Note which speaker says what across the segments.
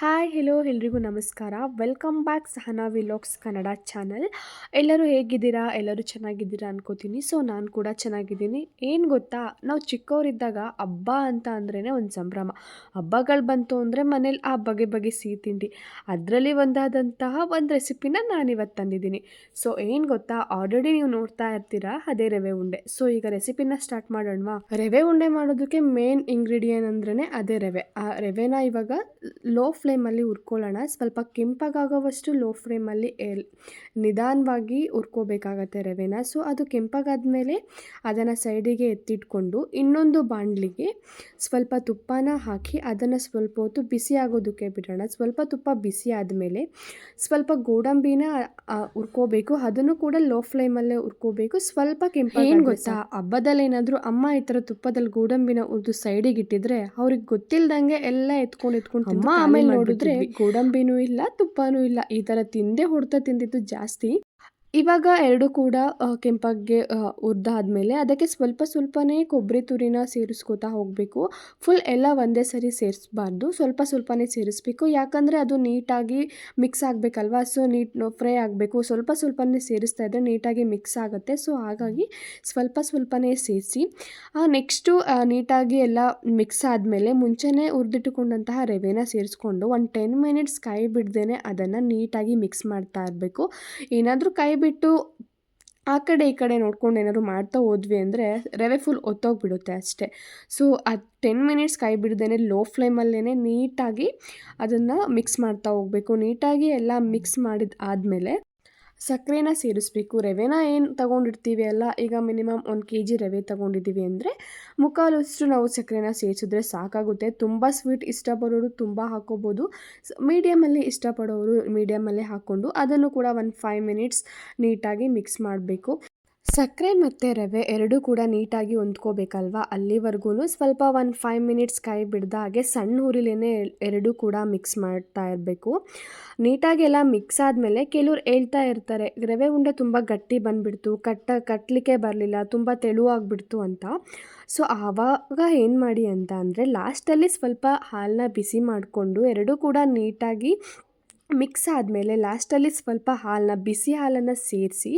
Speaker 1: Hi hello ಎಲ್ರಿಗೂ ನಮಸ್ಕಾರ. Welcome back Sahana vlogs Kannada channel ಎಲ್ಲರೂ ಹೇಗಿದ್ದೀರಾ? ಎಲ್ಲರೂ ಚೆನ್ನಾಗಿದ್ದೀರಾ ಅನ್ಕೋತೀನಿ. ಸೊ ನಾನು ಕೂಡ ಚೆನ್ನಾಗಿದ್ದೀನಿ. ಏನು ಗೊತ್ತಾ? ನಾವು ಚಿಕ್ಕವರಿದ್ದಾಗ ಹಬ್ಬ ಅಂತ ಅಂದ್ರೇ ಒಂದು ಸಂಭ್ರಮ. ಹಬ್ಬಗಳು ಬಂತು ಅಂದರೆ ಮನೇಲಿ ಆ ಬಗೆ ಬಗೆ ಸಿಹಿ ತಿಂಡಿ. ಅದರಲ್ಲಿ ಒಂದಾದಂತಹ ಒಂದು ರೆಸಿಪಿನ ನಾನಿವತ್ತು ತಂದಿದ್ದೀನಿ. ಸೊ ಏನು ಗೊತ್ತಾ? ಆಲ್ರೆಡಿ ನೀವು ನೋಡ್ತಾ ಇರ್ತೀರಾ? ಅದೇ ರವೆ ಉಂಡೆ. ಸೊ ಈಗ ರೆಸಿಪಿನ ಸ್ಟಾರ್ಟ್ ಮಾಡೋಣವಾ? ರವೆ ಉಂಡೆ ಮಾಡೋದಕ್ಕೆ ಮೇನ್ ಇಂಗ್ರೀಡಿಯೆಂಟ್ ಅಂದ್ರೇ ಅದೇ ರವೆ. ಆ ರವೆನ ಇವಾಗ ಲೋ ಫ್ಲೇಮಲ್ಲಿ ಹುರ್ಕೊಳ್ಳೋಣ. ಸ್ವಲ್ಪ ಕೆಂಪಗಾಗೋವಷ್ಟು ಲೋ ಫ್ಲೇಮಲ್ಲಿ ಎಲ್ ನಿಧಾನವಾಗಿ ಹುರ್ಕೋಬೇಕಾಗತ್ತೆ ರವೆನ. ಸೊ ಅದು ಕೆಂಪಗಾದ್ಮೇಲೆ ಅದನ್ನು ಸೈಡಿಗೆ ಎತ್ತಿಟ್ಕೊಂಡು ಇನ್ನೊಂದು ಬಾಂಡ್ಲಿಗೆ ಸ್ವಲ್ಪ ತುಪ್ಪನ ಹಾಕಿ ಅದನ್ನು ಸ್ವಲ್ಪ ಹೊತ್ತು ಬಿಸಿ ಆಗೋದಕ್ಕೆ ಬಿಡೋಣ. ಸ್ವಲ್ಪ ತುಪ್ಪ ಬಿಸಿ ಆದಮೇಲೆ ಸ್ವಲ್ಪ ಗೋಡಂಬಿನ ಹುರ್ಕೋಬೇಕು. ಅದನ್ನು ಕೂಡ ಲೋ ಫ್ಲೇಮಲ್ಲೇ ಹುರ್ಕೋಬೇಕು. ಸ್ವಲ್ಪ ಕೆಂಪ ಏನು ಗೊತ್ತಾ? ಹಬ್ಬದಲ್ಲಿ ಏನಾದರೂ ಅಮ್ಮ ಈ ಥರ ತುಪ್ಪದಲ್ಲಿ ಗೋಡಂಬಿನ ಉರ್ದು ಸೈಡಿಗೆ ಇಟ್ಟಿದ್ರೆ ಅವ್ರಿಗೆ ಗೊತ್ತಿಲ್ದಂಗೆ ಎಲ್ಲ ಎತ್ಕೊಂಡು ಎತ್ಕೊಂಡು ಅಮ್ಮ ಆಮೇಲೆ ನೋಡಿದ್ರೆ ಗೋಡಂಬಿನೂ ಇಲ್ಲ ತುಪ್ಪನೂ ಇಲ್ಲ. ಈ ಥರ ತಿಂದೇ ಹೊಡ್ತಾ ತಿಂದಿದ್ದು ಜಾಸ್ತಿ. ಇವಾಗ ಎರಡು ಕೂಡ ಕೆಂಪಗೆ ಉರ್ದಾದ್ಮೇಲೆ ಅದಕ್ಕೆ ಸ್ವಲ್ಪ ಸ್ವಲ್ಪನೇ ಕೊಬ್ಬರಿ ತುರಿನ ಸೇರಿಸ್ಕೋತಾ ಹೋಗಬೇಕು. ಫುಲ್ ಎಲ್ಲ ಒಂದೇ ಸರಿ ಸೇರಿಸ್ಬಾರ್ದು. ಸ್ವಲ್ಪ ಸ್ವಲ್ಪನೇ ಸೇರಿಸ್ಬೇಕು. ಯಾಕಂದರೆ ಅದು ನೀಟಾಗಿ ಮಿಕ್ಸ್ ಆಗಬೇಕಲ್ವಾ? ಸೊ, ನೀಟ್ ಫ್ರೈ ಆಗಬೇಕು. ಸ್ವಲ್ಪ ಸ್ವಲ್ಪನೇ ಸೇರಿಸ್ತಾ ಇದ್ದರೆ ನೀಟಾಗಿ ಮಿಕ್ಸ್ ಆಗುತ್ತೆ. ಸೊ, ಹಾಗಾಗಿ ಸ್ವಲ್ಪ ಸ್ವಲ್ಪನೇ ಸೇರಿಸಿ ನೆಕ್ಸ್ಟು ನೀಟಾಗಿ ಎಲ್ಲ ಮಿಕ್ಸ್ ಆದಮೇಲೆ ಮುಂಚೆನೇ ಹುರಿದಿಟ್ಟುಕೊಂಡಂತಹ ರವೆನ ಸೇರಿಸ್ಕೊಂಡು, ಒಂದು ಟೆನ್ ಮಿನಿಟ್ಸ್ ಕೈ ಬಿಡ್ದೇ ಅದನ್ನು ನೀಟಾಗಿ ಮಿಕ್ಸ್ ಮಾಡ್ತಾ ಇರಬೇಕು. ಏನಾದರೂ ಕೈ ಬಿಟ್ಟು ಆ ಕಡೆ ಈ ಕಡೆ ನೋಡ್ಕೊಂಡು ಏನಾದ್ರು ಮಾಡ್ತಾ ಹೋದ್ವಿ ಅಂದರೆ ರವೆ ಫುಲ್ ಒತ್ತೋಗ್ಬಿಡುತ್ತೆ ಅಷ್ಟೇ. ಸೊ ಅದು ಟೆನ್ ಮಿನಿಟ್ಸ್ ಕೈ ಬಿಡ್ದೇ ಲೋ ಫ್ಲೇಮಲ್ಲೇ ನೀಟಾಗಿ ಅದನ್ನು ಮಿಕ್ಸ್ ಮಾಡ್ತಾ ಹೋಗಬೇಕು. ನೀಟಾಗಿ ಎಲ್ಲ ಮಿಕ್ಸ್ ಮಾಡಿದ ಆದಮೇಲೆ ಸಕ್ಕರೆನ ಸೇರಿಸ್ಬೇಕು, ರವೆನ ಏನು ತೊಗೊಂಡಿರ್ತೀವಿ ಅಲ್ಲ, ಈಗ ಮಿನಿಮಮ್ ಒಂದು ಕೆ ಜಿ ರವೆ ತೊಗೊಂಡಿದ್ದೀವಿ ಅಂದರೆ ಮುಕ್ಕಾಲಷ್ಟು ನಾವು ಸಕ್ಕರೆನ ಸೇರಿಸಿದ್ರೆ ಸಾಕಾಗುತ್ತೆ. ತುಂಬ ಸ್ವೀಟ್ ಇಷ್ಟಪಡೋರು ತುಂಬ ಹಾಕೋಬೋದು. ಮೀಡಿಯಮಲ್ಲಿ ಇಷ್ಟಪಡೋರು ಮೀಡಿಯಮಲ್ಲೇ ಹಾಕ್ಕೊಂಡು ಅದನ್ನು ಕೂಡ ಒಂದು ಫೈವ್ ಮಿನಿಟ್ಸ್ ನೀಟಾಗಿ ಮಿಕ್ಸ್ ಮಾಡಬೇಕು. ಸಕ್ಕರೆ ಮತ್ತು ರವೆ ಎರಡೂ ಕೂಡ ನೀಟಾಗಿ ಹೊಂದ್ಕೋಬೇಕಲ್ವಾ? ಅಲ್ಲಿವರೆಗೂ ಸ್ವಲ್ಪ ಒಂದು ಫೈವ್ ಮಿನಿಟ್ಸ್ ಕೈ ಬಿಡ್ದ ಹಾಗೆ ಸಣ್ಣ ಹುರಿಲೇನೆ ಎರಡೂ ಕೂಡ ಮಿಕ್ಸ್ ಮಾಡ್ತಾ ಇರಬೇಕು. ನೀಟಾಗಿ ಎಲ್ಲ ಮಿಕ್ಸ್ ಆದಮೇಲೆ ಕೆಲವ್ರು ಹೇಳ್ತಾ ಇರ್ತಾರೆ, ರವೆ ಉಂಡೆ ತುಂಬ ಗಟ್ಟಿ ಬಂದುಬಿಡ್ತು, ಕಟ್ಟ ಕಟ್ಟಲಿಕ್ಕೆ ಬರಲಿಲ್ಲ, ತುಂಬ ತೆಳುವಾಗಿಬಿಡ್ತು ಅಂತ. ಸೊ ಆವಾಗ ಏನು ಮಾಡಿ ಅಂತ ಅಂದರೆ ಲಾಸ್ಟಲ್ಲಿ ಸ್ವಲ್ಪ ಹಾಲನ್ನ ಬಿಸಿ ಮಾಡಿಕೊಂಡು ಎರಡೂ ಕೂಡ ನೀಟಾಗಿ ಮಿಕ್ಸ್ ಆದಮೇಲೆ ಲಾಸ್ಟಲ್ಲಿ ಸ್ವಲ್ಪ ಹಾಲನ್ನ, ಬಿಸಿ ಹಾಲನ್ನು ಸೇರಿಸಿ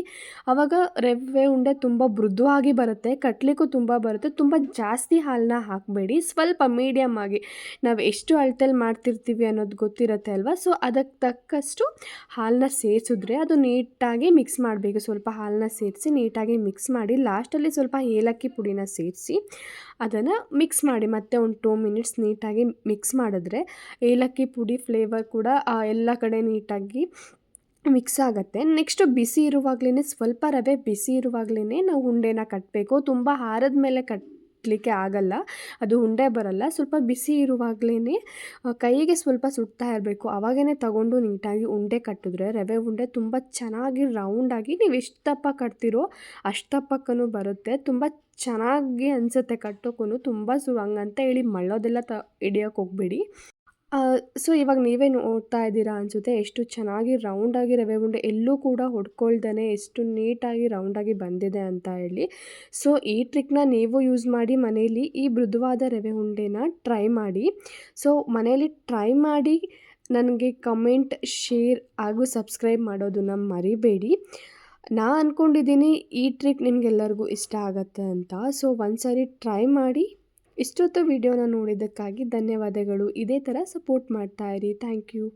Speaker 1: ಆವಾಗ ರವೆ ಉಂಡೆ ತುಂಬ ಮೃದುವಾಗಿ ಬರುತ್ತೆ ಕಟ್ಟಲಿಕ್ಕೂ ತುಂಬ ಬರುತ್ತೆ, ತುಂಬ ಜಾಸ್ತಿ ಹಾಲನ್ನ ಹಾಕಬೇಡಿ. ಸ್ವಲ್ಪ ಮೀಡಿಯಮ್ ಆಗಿ. ನಾವು ಎಷ್ಟು ಅಳತೆಯಲ್ಲಿ ಮಾಡ್ತಿರ್ತೀವಿ ಅನ್ನೋದು ಗೊತ್ತಿರುತ್ತೆ ಅಲ್ವಾ? ಸೊ ಅದಕ್ಕೆ ತಕ್ಕಷ್ಟು ಹಾಲನ್ನ ಸೇರಿಸಿದ್ರೆ ಅದು ನೀಟಾಗಿ ಮಿಕ್ಸ್ ಮಾಡಬೇಕು. ಸ್ವಲ್ಪ ಹಾಲನ್ನ ಸೇರಿಸಿ ನೀಟಾಗಿ ಮಿಕ್ಸ್ ಮಾಡಿ ಲಾಸ್ಟಲ್ಲಿ ಸ್ವಲ್ಪ ಏಲಕ್ಕಿ ಪುಡಿನ ಸೇರಿಸಿ ಅದನ್ನು ಮಿಕ್ಸ್ ಮಾಡಿ, ಮತ್ತೆ ಒಂದು ಟೂ ಮಿನಿಟ್ಸ್ ನೀಟಾಗಿ ಮಿಕ್ಸ್ ಮಾಡಿದ್ರೆ ಏಲಕ್ಕಿ ಪುಡಿ ಫ್ಲೇವರ್ ಕೂಡ ಎಲ್ಲ ಕಡೆ ನೀಟಾಗಿ ಮಿಕ್ಸ್ ಆಗುತ್ತೆ. ನೆಕ್ಸ್ಟು ಬಿಸಿ ಇರುವಾಗಲೇ ಸ್ವಲ್ಪ ರವೆ ಬಿಸಿ ಇರುವಾಗಲೇ ನಾವು ಉಂಡೆನ ಕಟ್ಟಬೇಕು ತುಂಬ ಹಾರದ ಮೇಲೆ ಕಟ್ಟಲಿಕ್ಕೆ ಆಗಲ್ಲ, ಅದು ಉಂಡೆ ಬರಲ್ಲ. ಸ್ವಲ್ಪ ಬಿಸಿ ಇರುವಾಗಲೇ ಕೈಗೆ ಸ್ವಲ್ಪ ಸುಡ್ತಾ ಇರಬೇಕು. ಆವಾಗೇ ತಗೊಂಡು ನೀಟಾಗಿ ಉಂಡೆ ಕಟ್ಟಿದ್ರೆ ರವೆ ಉಂಡೆ ತುಂಬ ಚೆನ್ನಾಗಿ ರೌಂಡಾಗಿ ನೀವು ಎಷ್ಟು ದಪ್ಪ ಕಟ್ತಿರೋ ಅಷ್ಟು ದಪ್ಪಕ್ಕೂ ಬರುತ್ತೆ. ತುಂಬ ಚೆನ್ನಾಗಿ ಅನಿಸುತ್ತೆ ಕಟ್ಟೋಕ್ಕೂ ತುಂಬ ಸು ಹಂಗಂತ ಹೇಳಿ ಮಳ್ಳೋದೆಲ್ಲ ತ, ಹಿಡಿಯೋಕೆ ಹೋಗಬೇಡಿ. ಸೊ ಇವಾಗ ನೀವೇ ನೋಡ್ತಾ ಇದ್ದೀರಾ ಅನಿಸುತ್ತೆ, ಎಷ್ಟು ಚೆನ್ನಾಗಿ ರೌಂಡಾಗಿ ರವೆ ಉಂಡೆ ಎಲ್ಲೂ ಕೂಡ ಹೊಡ್ಕೊಳ್ದೇ ಎಷ್ಟು ನೀಟಾಗಿ ರೌಂಡಾಗಿ ಬಂದಿದೆ ಅಂತ ಹೇಳಿ. ಸೊ ಈ ಟ್ರಿಕ್ನ ನೀವು ಯೂಸ್ ಮಾಡಿ ಮನೇಲಿ ಈ ಮೃದುವಾದ ರವೆ ಉಂಡೆನ ಟ್ರೈ ಮಾಡಿ. ಸೊ ಮನೆಯಲ್ಲಿ ಟ್ರೈ ಮಾಡಿ, ನನಗೆ ಕಮೆಂಟ್ ಶೇರ್ ಹಾಗೂ ಸಬ್ಸ್ಕ್ರೈಬ್ ಮಾಡೋದನ್ನು ಮರಿಬೇಡಿ. ನಾ ಅಂದ್ಕೊಂಡಿದ್ದೀನಿ ಈ ಟ್ರಿಕ್ ನಿಮಗೆಲ್ಲರಿಗೂ ಇಷ್ಟ ಆಗತ್ತೆ ಅಂತ. ಸೊ ಒಂದು ಸಾರಿ ಟ್ರೈ ಮಾಡಿ ಇಷ್ಟೊತ್ತು ವಿಡಿಯೋನ ನೋಡಿದ್ದಕ್ಕಾಗಿ ಧನ್ಯವಾದಗಳು. ಇದೇ ಥರ ಸಪೋರ್ಟ್ ಮಾಡ್ತಾಯಿರಿ ಥ್ಯಾಂಕ್ ಯು